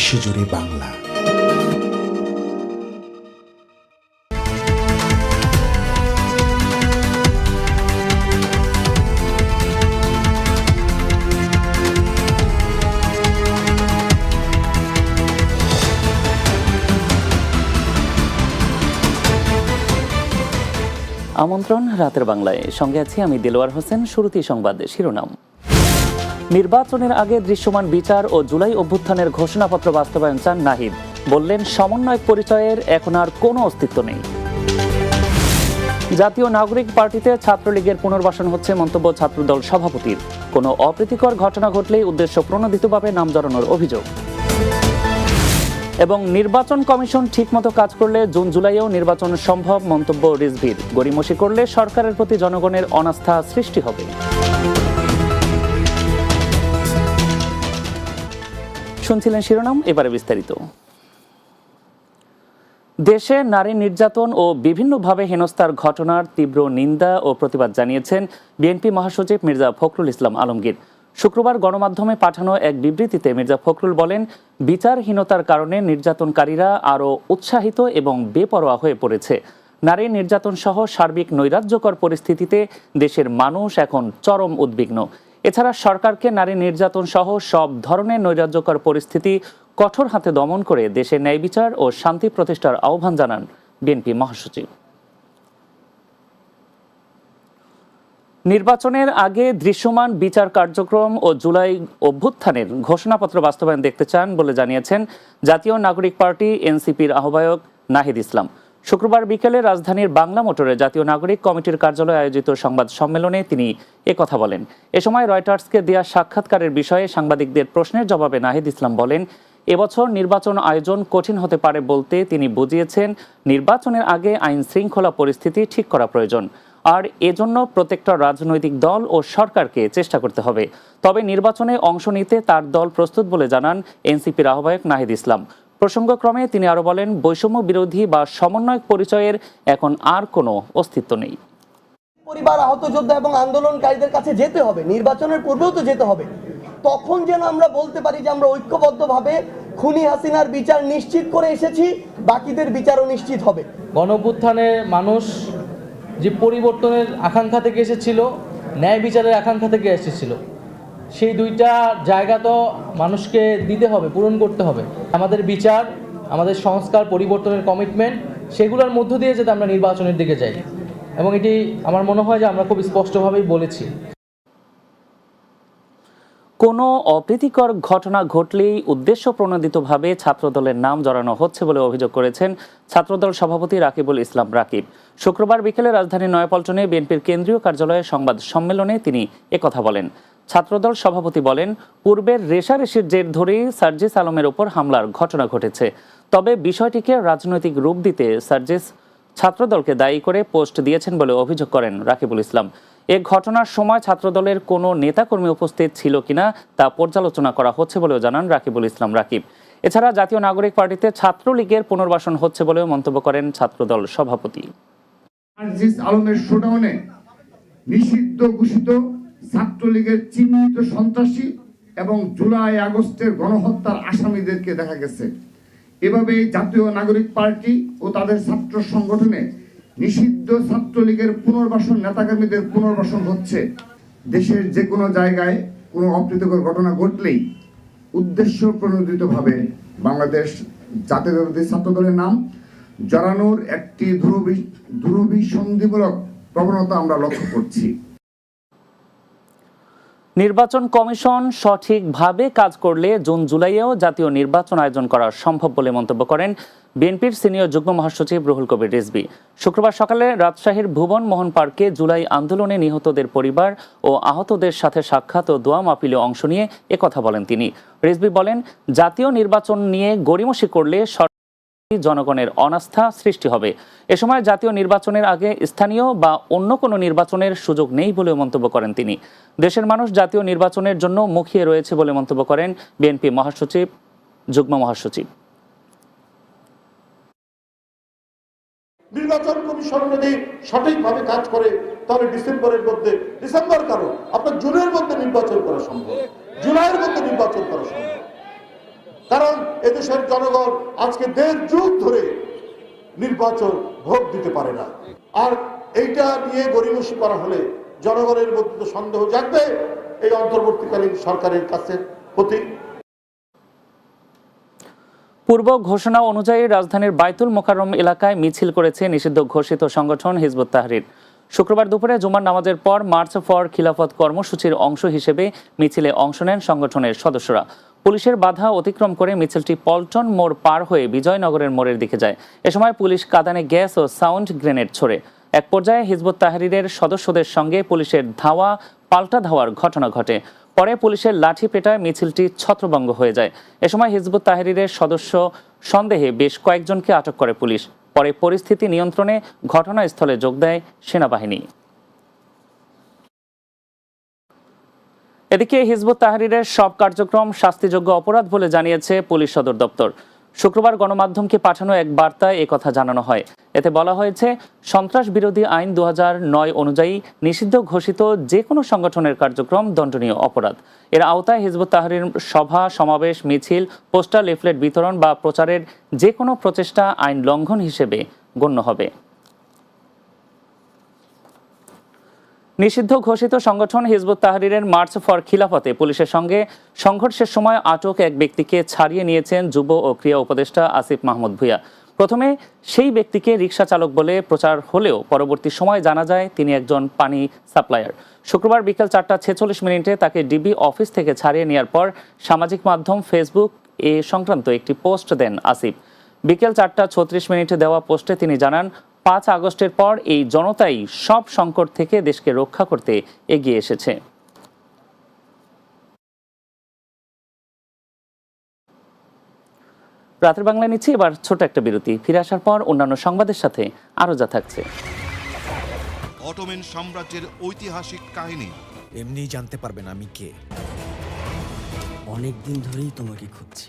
বিশ্বজুড়ে বাংলা। আমন্ত্রণ রাতের বাংলায়। সঙ্গে আছি আমি দিলওয়ার হোসেন শুরুতেই সংবাদ শিরোনাম। নির্বাচনের আগে দৃশ্যমান বিচার ও জুলাই অভ্যুত্থানের ঘোষণাপত্র বাস্তবায়ন চান নাহিদ। বললেন, সমন্বয় পরিচয়ের এখন আর কোনো অস্তিত্ব নেই। জাতীয় নাগরিক পার্টিতে ছাত্রলীগের পুনর্বাসন হচ্ছে মন্তব্য ছাত্রদল সভাপতির। কোনো অপ্রীতিকর ঘটনা ঘটলেই উদ্দেশ্য প্রণোদিতভাবে নাম জড়ানোর অভিযোগ। এবং নির্বাচন কমিশন ঠিকমতো কাজ করলে জুন জুলাইয়েও নির্বাচন সম্ভব, মন্তব্য রিজভির। গড়িমসি করলে সরকারের প্রতি জনগণের অনাস্থা সৃষ্টি হবে। শুনছিলেন শিরোনাম, এবারে বিস্তারিত। দেশে নারী নির্যাতন ও বিভিন্নভাবে হেনস্থার ঘটনার তীব্র নিন্দা ও প্রতিবাদ জানিয়েছেন বিএনপি মহাসচিব মির্জা ফখরুল ইসলাম আলমগীর। শুক্রবার গণমাধ্যমে পাঠানো এক বিবৃতিতে মির্জা ফখরুল বলেন, বিচারহীনতার কারণে নির্যাতনকারীরা আরও উৎসাহিত এবং বেপরোয়া হয়ে পড়েছে। নারী নির্যাতন সহ সার্বিক নৈরাজ্যকর পরিস্থিতিতে দেশের মানুষ এখন চরম উদ্বিগ্ন। এছাড়া সরকারকে নারী নির্যাতন সহ সব ধরনের নৈরাজ্যকর পরিস্থিতি কঠোর হাতে দমন করে দেশে ন্যায় বিচার ও শান্তি প্রতিষ্ঠার আহ্বান জানান বিএনপি মহাসচিব। নির্বাচনের আগে দৃশ্যমান বিচার কার্যক্রম ও জুলাই অভ্যুত্থানের ঘোষণাপত্র বাস্তবায়ন দেখতে চান বলে জানিয়েছেন জাতীয় নাগরিক পার্টি এনসিপির আহ্বায়ক নাহিদ ইসলাম। শুক্রবার বিকেলে রাজধানীর বাংলা মোটরে জাতীয় নাগরিক কমিটির কার্যালয়ে আয়োজিত সংবাদ সম্মেলনে তিনি কথা বলেন। এ সময় রয়টার্সকে দেওয়া সাক্ষাৎকারের বিষয়ে সাংবাদিকদের প্রশ্নের জবাবে নাহিদ ইসলাম বলেন, এবছর নির্বাচন আয়োজন কঠিন হতে পারে বলতে তিনি বুঝিয়েছেন, নির্বাচনের আগে আইন শৃঙ্খলা পরিস্থিতি ঠিক করা প্রয়োজন। আর এজন্য প্রত্যেকটা রাজনৈতিক দল ও সরকারকে চেষ্টা করতে হবে। তবে নির্বাচনে অংশ নিতে তার দল প্রস্তুত বলে জানান এনসিপির আহ্বায়ক নাহিদ ইসলাম। প্রসঙ্গক্রমে তিনি আরও বলেন বৈষম্য বিরোধী বা সমন্বয়ক পরিচয়ের এখন আর কোনো অস্তিত্ব নেই। পরিবার আহত যোদ্ধা এবং আন্দোলনকারীদের কাছে যেতে হবে নির্বাচনের পূর্বেও তো যেতে হবে। তখন যেন আমরা বলতে পারি যে আমরা ঐক্যবদ্ধভাবে খুনি হাসিনার বিচার নিশ্চিত করে এসেছি বাকিদের বিচারও নিশ্চিত হবে। গণঅভ্যুত্থানে মানুষ যে পরিবর্তনের আকাঙ্ক্ষা থেকে এসেছিল ন্যায় বিচারের আকাঙ্ক্ষা থেকে এসেছিল সেই দুইটা জায়গা তো মানুষকে দিতে হবে, পূরণ করতে হবে। আমাদের বিচার, আমাদের সংস্কার, পরিবর্তনের কমিটমেন্ট সেগুলোর মধ্য দিয়ে যাতে আমরা নির্বাচনের দিকে যাই। এবং এটি আমার মনে হয় যে আমরা খুব স্পষ্টভাবেই বলেছি। কোনো অপ্রীতিকর ঘটনা ঘটলেই উদ্দেশ্য প্রণোদিতভাবে ছাত্রদলের নাম জড়ানো হচ্ছে বলে অভিযোগ করেছেন ছাত্রদল সভাপতি রাকিবুল ইসলাম রাকিব। শুক্রবার বিকেলে রাজধানীর নয়াপল্টনে বিএনপির কেন্দ্রীয় কার্যালয়ে সংবাদ সম্মেলনে তিনি একথা বলেন। ছাত্রদল সভাপতি বলেন, পূর্বের রেশারেশির জের ধরেই সার্জিস আলমের ওপর হামলার ঘটনা ঘটেছে। তবে বিষয়টিকে রাজনৈতিক রূপ দিতে সার্জিস ছাত্রদলকে দায়ী করে পোস্ট দিয়েছেন বলে অভিযোগ করেন রাকিবুল ইসলাম। এ ঘটনার সময় ছাত্রদলের কোনো নেতাকর্মী উপস্থিত ছিল কিনা তা পর্যালোচনা করা হচ্ছে বলেও জানান রাকিবুল ইসলাম রাকিব। এছাড়া জাতীয় নাগরিক পার্টিতে ছাত্রলীগের পুনর্বাসন হচ্ছে বলেও মন্তব্য করেন ছাত্রদল সভাপতি। আলমের শোডাউনে নিষিদ্ধ ঘোষিত ছাত্রলীগের চিহ্নিত সন্ত্রাসী এবং জুলাই আগস্টের গণহত্যার আসামিদেরকে দেখা গেছে। এভাবে জাতীয় নাগরিক পার্টি ও তাদের ছাত্র সংগঠনে নিষিদ্ধ ছাত্রলীগের পুনর্বাসন, নেতাকর্মীদের পুনর্বাসন হচ্ছে। দেশের যে কোনো জায়গায় কোনো অপ্রীতিকর ঘটনা ঘটলেই উদ্দেশ্য প্রণোদিতভাবে বাংলাদেশ জাতীয়তাবাদী ছাত্রদলের নাম জড়ানোর একটি দুরবি দুরভিসন্ধিমূলক প্রবণতা আমরা লক্ষ্য করছি। নির্বাচন কমিশন সঠিকভাবে কাজ করলে জুন জুলাইয়েও জাতীয় নির্বাচন আয়োজন করা সম্ভব বলে মন্তব্য করেন বিএনপির সিনিয়র যুগ্ম মহাসচিব রুহুল কবির রিজভি। শুক্রবার সকালে রাজশাহীর ভুবন মোহন পার্কে জুলাই আন্দোলনে নিহতদের পরিবার ও আহতদের সাথে সাক্ষাৎ ও দোয়া মাপিলে অংশ নিয়ে একথা বলেন তিনি। রিজভি বলেন, জাতীয় নির্বাচন নিয়ে গড়িমসি করলে জনগণের অনাস্থা সৃষ্টি হবে। এ সময় জাতীয় নির্বাচনের আগে স্থানীয় বা অন্য কোনো নির্বাচনের সুযোগ নেই বলেও মন্তব্য করেন তিনি। দেশের মানুষ জাতীয় নির্বাচনের জন্য মুখিয়ে রয়েছে বলে মন্তব্য করেন বিএনপি মহাসচিব, যুগ্ম মহাসচিব। নির্বাচন কমিশন যদি সঠিকভাবে কাজ করে, তাহলে ডিসেম্বরের মধ্যে, ডিসেম্বর কারও আপনার জুনের মধ্যে নির্বাচন করা সম্ভব। জুলাইয়ের মধ্যে নির্বাচন করা সম্ভব। কারণ এদেশের জনগণ আজকে দেড় যুগ ধরে নির্বাচন ভোট দিতে পারে না। আর এইটা নিয়ে গরিমসি করা হলে জনগণের মধ্যে তো সন্দেহ জাগবে এই অন্তর্বর্তীকালীন সরকারের কাছে প্রতি। পূর্ব ঘোষণা অনুযায়ী রাজধানীর বাইতুল মোকাররম এলাকায় মিছিল করেছে নিষিদ্ধ ঘোষিত সংগঠন হিজবুত তাহরির শুক্রবার দুপুরে জুমার নামাজের পর মার্চ ফর খিলাফত কর্মসূচির অংশ হিসেবে মিছিলে অংশ নেন সংগঠনের সদস্যরা। পুলিশের বাধা অতিক্রম করে মিছিলটি পল্টন মোড় পার হয়ে বিজয়নগরের মোড়ের দিকে যায়। এ সময় পুলিশ কাদানে গ্যাস ও সাউন্ড গ্রেনেড ছোড়ে। এক পর্যায়ে হিজবুত তাহরিরের সদস্যদের সঙ্গে পুলিশের ধাওয়া, পাল্টা ধাওয়ার ঘটনা ঘটে। পরে পুলিশের লাঠি পেটায় মিছিলটি ছত্রভঙ্গ হয়ে যায়। এ সময় হিজবুত তাহরিরের সদস্য সন্দেহে বেশ কয়েকজনকে আটক করে পুলিশ। পরে পরিস্থিতি নিয়ন্ত্রণে ঘটনাস্থলে যোগ দেয় সেনাবাহিনী। এদিকে হিজবুত তাহরিরের সব কার্যক্রম শাস্তিযোগ্য অপরাধ বলে জানিয়েছে পুলিশ সদর দপ্তর। শুক্রবার গণমাধ্যমকে পাঠানো এক বার্তায় একথা জানানো হয়। এতে বলা হয়েছে, সন্ত্রাস বিরোধী আইন দু নয় অনুযায়ী নিষিদ্ধ ঘোষিত যে কোনো সংগঠনের কার্যক্রম দণ্ডনীয় অপরাধ। এর আওতায় হিজবুত তাহরির সভা, সমাবেশ, মিছিল, পোস্টার, লিফলেট বিতরণ বা প্রচারের যে কোনো প্রচেষ্টা আইন লঙ্ঘন হিসেবে গণ্য হবে। নিষিদ্ধ ঘোষিত সংগঠন হিজবুত তাহরিরের মার্চ ফর খিলাফতে পুলিশের সঙ্গে সংঘর্ষের সময় আটক এক ব্যক্তিকে ছাড়িয়ে নিয়েছেন যুব ও ক্রিয়া উপদেষ্টা আসিফ মাহমুদ ভুইয়া। প্রথমে সেই ব্যক্তিকে রিকশা চালক বলে প্রচার হলেও পরবর্তী সময় জানা যায় তিনি একজন পানি সাপ্লায়ার। শুক্রবার বিকেল চারটা ছেচল্লিশ মিনিটে তাকে ডিবি অফিস থেকে ছাড়িয়ে নেওয়ার পর সামাজিক মাধ্যম ফেসবুক এ সংক্রান্ত একটি পোস্ট দেন আসিফ। বিকেল চারটা ছত্রিশ মিনিটে দেওয়া পোস্টে তিনি জানান পাঁচ আগস্টের পর এই জনতাই সব সংকট থেকে দেশকে রক্ষা করতে এগিয়ে এসেছে। রাতের বাংলায় নিচ্ছি এবার ছোট একটা বিরতি। ফিরে আসার পর অন্যান্য সংবাদের সাথে আরও যা থাকছে। অটোমেন সাম্রাজ্যের ঐতিহাসিক কাহিনী। এমনিই জানতে পারবেন আমি কে। অনেক দিন ধরেই তোমাকে খুঁজছি।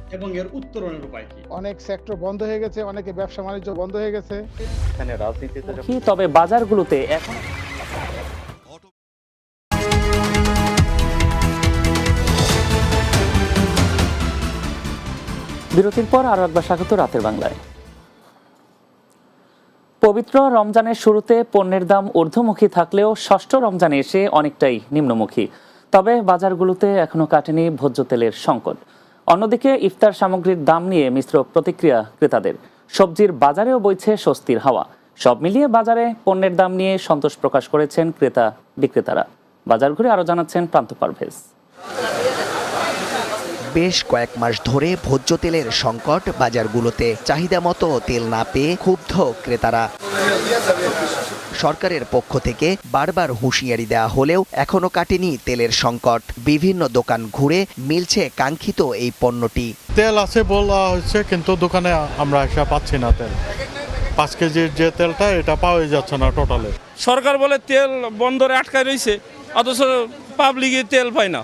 এবং এর উত্তরণের উপায় কি? অনেক সেক্টর বন্ধ হয়ে গেছে অনেকে ব্যবসা বাণিজ্য বন্ধ হয়ে গেছে। এখানে রাজনীতিতে কি তবে বাজারগুলোতে এখন বিরতির পর আরও একবার স্বাগত রাতের বাংলায়। পবিত্র রমজানের শুরুতে পণ্যের দাম ঊর্ধ্বমুখী থাকলেও ষষ্ঠ রমজানে এসে অনেকটাই নিম্নমুখী। তবে বাজারগুলোতে এখনও কাটেনি ভোজ্য তেলের সংকট। অন্যদিকে ইফতার সামগ্রীর দাম নিয়ে মিশ্র প্রতিক্রিয়া ক্রেতাদের। সবজির বাজারেও বইছে স্বস্তির হাওয়া। সব মিলিয়ে বাজারে পণ্যের দাম নিয়ে সন্তোষ প্রকাশ করেছেন ক্রেতা বিক্রেতারা। বাজার ঘুরে আরও জানাচ্ছেন প্রান্ত পারভেজ। বেশ কয়েক মাস ধরে ভোজ্য তেলের সংকট বাজারগুলোতে চাহিদা মতো তেল না পেয়ে ক্ষুব্ধ ক্রেতারা। সরকারের পক্ষ থেকে বারবার হুঁশিয়ারি দেওয়া হলেও এখনও কাটেনি তেলের সংকট। বিভিন্ন দোকান ঘুরে মিলছে কাঙ্ক্ষিত এই পণ্যটি। তেল আছে বলা হচ্ছে কিন্তু দোকানে আমরা এসে পাচ্ছি না তেল। পাঁচ কেজির যে তেলটা এটা পাওয়াই যাচ্ছে না টোটালে সরকার বলে তেল বন্দরে আটকায় রয়েছে অথচ পাবলিকে তেল পায় না।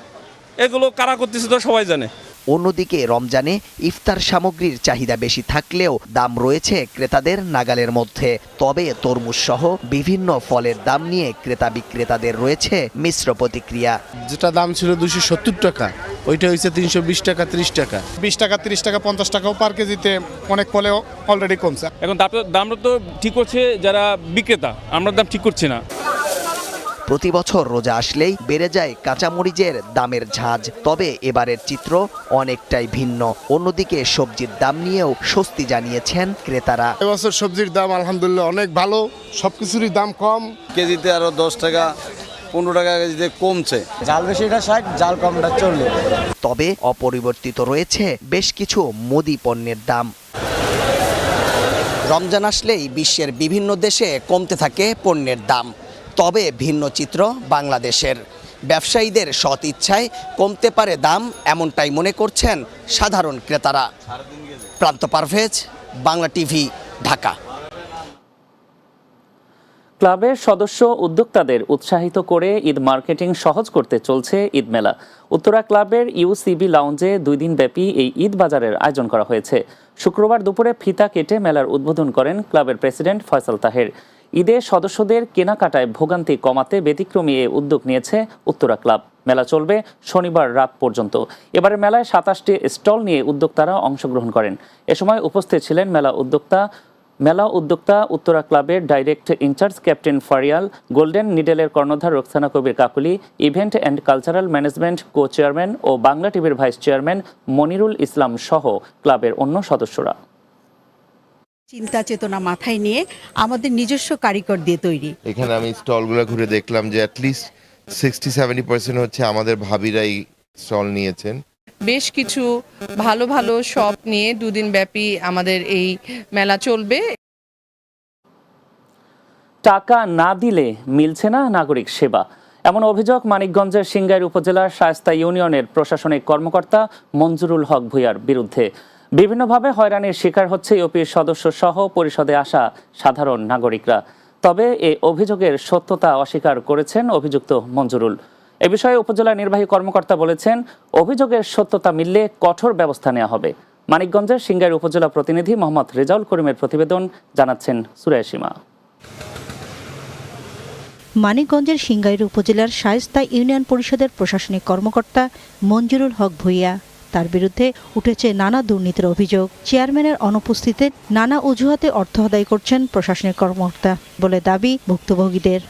এগুলো কারা করতেছে তো সবাই জানে। অন্যদিকে রমজানে ইফতার সামগ্রীর চাহিদা বেশি থাকলেও দাম রয়েছে ক্রেতাদের নাগালের মধ্যে। তবে তরমুজ সহ বিভিন্ন ফলের দাম নিয়ে ক্রেতা বিক্রেতাদের রয়েছে মিশ্র প্রতিক্রিয়া। যেটা দাম ছিল দুশো সত্তর টাকা ওইটা হয়েছে তিনশো বিশ টাকা ত্রিশ টাকা। বিশ টাকা ত্রিশ টাকা পঞ্চাশ টাকাও পার কেজিতে অনেক ফলে অলরেডি কমছে। এখন দামটা তো ঠিক করছে যারা বিক্রেতা আমরা দাম ঠিক করছি না। প্রতি বছর রোজা আসলেই বেড়ে যায় কাঁচামরিচের দামের ঝাঁজ। তবে এবারের চিত্র অনেকটাই ভিন্ন। অন্যদিকে সবজির দাম নিয়েও স্বস্তি জানিয়েছেন ক্রেতারা। এবছর সবজির দাম আলহামদুলিল্লাহ অনেক ভালো সব কিছুরই দাম কম। কেজিতে আরও দশ টাকা পনেরো টাকা কেজিতে কমছে। জাল বেশিটা ষাট জাল কমটা চল্লিশ। তবে অপরিবর্তিত রয়েছে বেশ কিছু মুদি পণ্যের দাম। রমজান আসলেই বিশ্বের বিভিন্ন দেশে কমতে থাকে পণ্যের দাম। তবে ভিন্ন চিত্র বাংলাদেশের। ব্যবসায়ীদের সৎ ইচ্ছায় কমতে পারে দাম, এমনটাই মনে করছেন সাধারণ ক্রেতারা। প্রান্ত পারভেজ, বাংলা টিভি, ঢাকা। ক্লাবের সদস্য উদ্যোক্তাদের উৎসাহিত করে ঈদ মার্কেটিং সহজ করতে চলছে ঈদ মেলা। উত্তরা ক্লাবের ইউসিবি লাউঞ্জে দুই দিন ব্যাপী এই ঈদ বাজারের আয়োজন করা হয়েছে। শুক্রবার দুপুরে ফিতা কেটে মেলার উদ্বোধন করেন ক্লাবের প্রেসিডেন্ট ফয়সাল তাহের। ঈদে সদস্যদের কেনাকাটায় ভোগান্তি কমাতে ব্যতিক্রমী এ উদ্যোগ নিয়েছে উত্তরা ক্লাব। মেলা চলবে শনিবার রাত পর্যন্ত। এবারে মেলায় সাতাশটি স্টল নিয়ে উদ্যোক্তারা অংশগ্রহণ করেন। এ সময় উপস্থিত ছিলেন মেলা উদ্যোক্তা মেলা উদ্যোক্তা উত্তরা ক্লাবের direct incharge captain Farial, golden নিডেলের কর্ণধার Roksana Kabir Kakuli, event and cultural management co chairman ও বাংলা টিভির ভাইস চেয়ারম্যান মনিরুল ইসলাম সহ ক্লাবের অন্য সদস্যরা। চিন্তা চেতনা মাথায় নিয়ে আমাদের নিজস্ব কারিগর দিয়ে তৈরি। এখানে আমি স্টলগুলো ঘুরে দেখলাম যে অ্যাটলিস্ট সিক্সটি সেভেন্টি পার্সেন্ট হচ্ছে আমাদের ভাবিরাই স্টল নিয়েছেন। বেশ কিছু ভালো ভালো শপ নিয়ে দুদিন ব্যাপী আমাদের এই মেলা চলবে। টাকা না দিলে মিলছে না নাগরিক সেবা। এমন অভিযোগ মানিকগঞ্জের সিঙ্গাইর উপজেলার শায়স্তা ইউনিয়নের প্রশাসনিক কর্মকর্তা মঞ্জুরুল হক ভুইয়ার বিরুদ্ধে। বিভিন্নভাবে হয়রানির শিকার হচ্ছে ইউপির সদস্য সহ পরিষদে আসা সাধারণ নাগরিকরা। তবে এই অভিযোগের সত্যতা অস্বীকার করেছেন অভিযুক্ত মঞ্জুরুল। এ বিষয়ে উপজেলা নির্বাহী কর্মকর্তা বলেছেন, অভিযোগের সত্যতা মিললে কঠোর ব্যবস্থা নেওয়া হবে। মানিকগঞ্জের সিংগাইর উপজেলা প্রতিনিধি মোহাম্মদ রেজাউল করিমের প্রতিবেদন জানাচ্ছেন সুরাইসীমা মানিকগঞ্জের সিঙ্গাইর উপজেলার শায়স্তা ইউনিয়ন পরিষদের প্রশাসনিক কর্মকর্তা মঞ্জুরুল হক ভুইয়া। তার বিরুদ্ধে উঠেছে নানা দুর্নীতির অভিযোগ। চেয়ারম্যানের অনুপস্থিতিতে নানা অজুহাতে অর্থ আদায় করছেন প্রশাসনিক কর্মকর্তা বলে দাবি ভুক্তভোগীদের।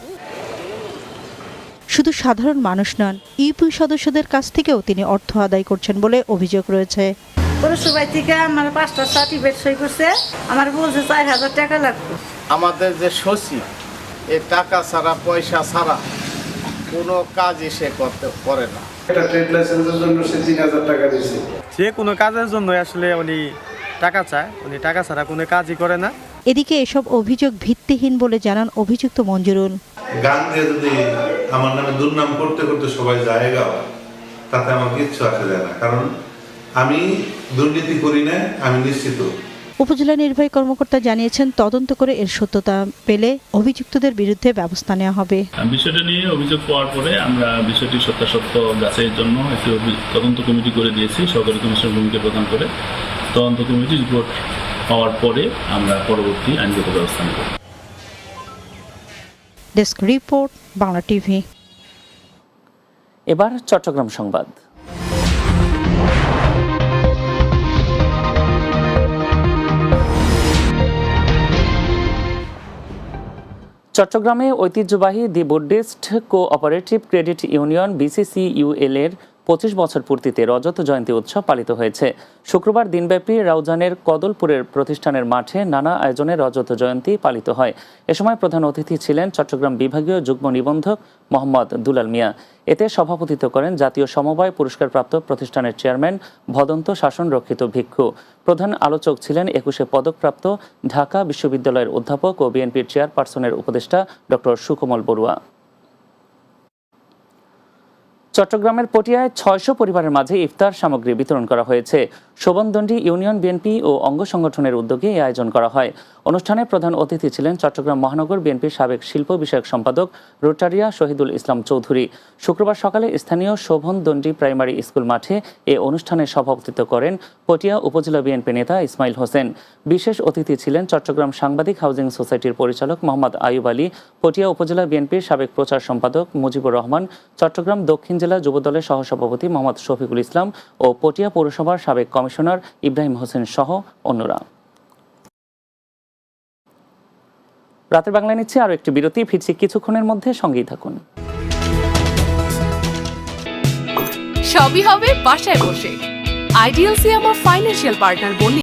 শুধু সাধারণ মানুষ নন ইউপি সদস্যদের কাছ থেকেও তিনি অর্থ আদায় করছেন বলে অভিযোগ রয়েছে। পৌরসভায় থেকে আমার পাঁচটা সার্টিফিকেট সই করছে আমার বলছে চার হাজার টাকা লাগবে। আমাদের যে সচিব এই টাকা ছাড়া পয়সা ছাড়া কোনো কাজই সে করতে করে না। একটা ট্রেড লাইসেন্সের জন্য সে তিন হাজার টাকা দিয়েছে। যে কোনো কাজের জন্য আসলে উনি টাকা চায় উনি টাকা ছাড়া কোনো কাজই করে না। এদিকে এসব অভিযোগ ভিত্তিহীন বলে জানান অভিযুক্ত মঞ্জুরুল। গান দিয়ে যদি আমার নামে দুর্নাম করতে করতে সবাই যায় গাও তাতে আমার কিচ্ছু আসে যায় না। কারণ আমি দুর্নীতি করি না আমি নিশ্চিত। উপজেলা নির্বাহী কর্মকর্তা জানিয়েছেন তদন্ত করে এর সত্যতা পেলে অভিযুক্তদের বিরুদ্ধে ব্যবস্থা নেওয়া হবে। বিষয়টা নিয়ে অভিযোগ পাওয়ার পরে আমরা বিষয়টি সত্যাসত্য যাচাইয়ের জন্য একটি তদন্ত কমিটি করে দিয়েছি সরকারি কমিশনের ভূমিকা প্রদান করে। তদন্ত কমিটি রিপোর্ট পাওয়ার পরে আমরা পরবর্তী আইনগত ব্যবস্থা নেব। Desk report Bangla TV. এবার চট্টগ্রাম সংবাদ। চট্টগ্রামে ঐতিহ্যবাহী the Buddhist cooperative credit union BCCUL এর পঁচিশ বছর পূর্তিতে রজত জয়ন্তী উৎসব পালিত হয়েছে। শুক্রবার দিনব্যাপী রাউজানের কদলপুরের প্রতিষ্ঠানের মাঠে নানা আয়োজনে রজত জয়ন্তী পালিত হয়। এ সময় প্রধান অতিথি ছিলেন চট্টগ্রাম বিভাগীয় যুগ্ম নিবন্ধক মোহাম্মদ দুলাল মিয়া। এতে সভাপতিত্ব করেন জাতীয় সমবায় পুরস্কারপ্রাপ্ত প্রতিষ্ঠানের চেয়ারম্যান ভদন্ত শাসন রক্ষিত ভিক্ষু। প্রধান আলোচক ছিলেন একুশে পদকপ্রাপ্ত ঢাকা বিশ্ববিদ্যালয়ের অধ্যাপক ও বিএনপির চেয়ারপারসনের উপদেষ্টা ডক্টর সুকমল বড়ুয়া। চট্টগ্রামের পটিয়ায় ছয়শো পরিবারের মাঝে ইফতার সামগ্রী বিতরণ করা হয়েছে। শোভনদণ্ডী ইউনিয়ন বিএনপি ও অঙ্গ সংগঠনের উদ্যোগে এই আয়োজন করা হয়। অনুষ্ঠানে প্রধান অতিথি ছিলেন চট্টগ্রাম মহানগর বিএনপির সাবেক শিল্প বিষয়ক সম্পাদক রোটারিয়া শহীদুল ইসলাম চৌধুরী। শুক্রবার সকালে স্থানীয় শোভনদণ্ডী প্রাইমারি স্কুল মাঠে এ অনুষ্ঠানে সভাপতিত্ব করেন পটিয়া উপজেলা বিএনপি নেতা ইসমাইল হোসেন। বিশেষ অতিথি ছিলেন চট্টগ্রাম সাংবাদিক হাউজিং সোসাইটির পরিচালক মোহাম্মদ আয়ুব আলী, পটিয়া উপজেলা বিএনপির সাবেক প্রচার সম্পাদক মুজিবুর রহমান, চট্টগ্রাম দক্ষিণ জেলা যুবদলের সহসভাপতি মোহাম্মদ শফিকুল ইসলাম ও পটিয়া পৌরসভার সাবেক কমিশনার ইব্রাহিম হোসেন সহ অন্যরা। রাতের বাংলা নিচ্ছে আরও একটি বিরতি, ফিরছি কিছুক্ষণের মধ্যে সঙ্গেই থাকুন। সবই হবে বাসায় বসে। আইডিএলসি আমার ফাইন্যান্সিয়াল পার্টনার বললে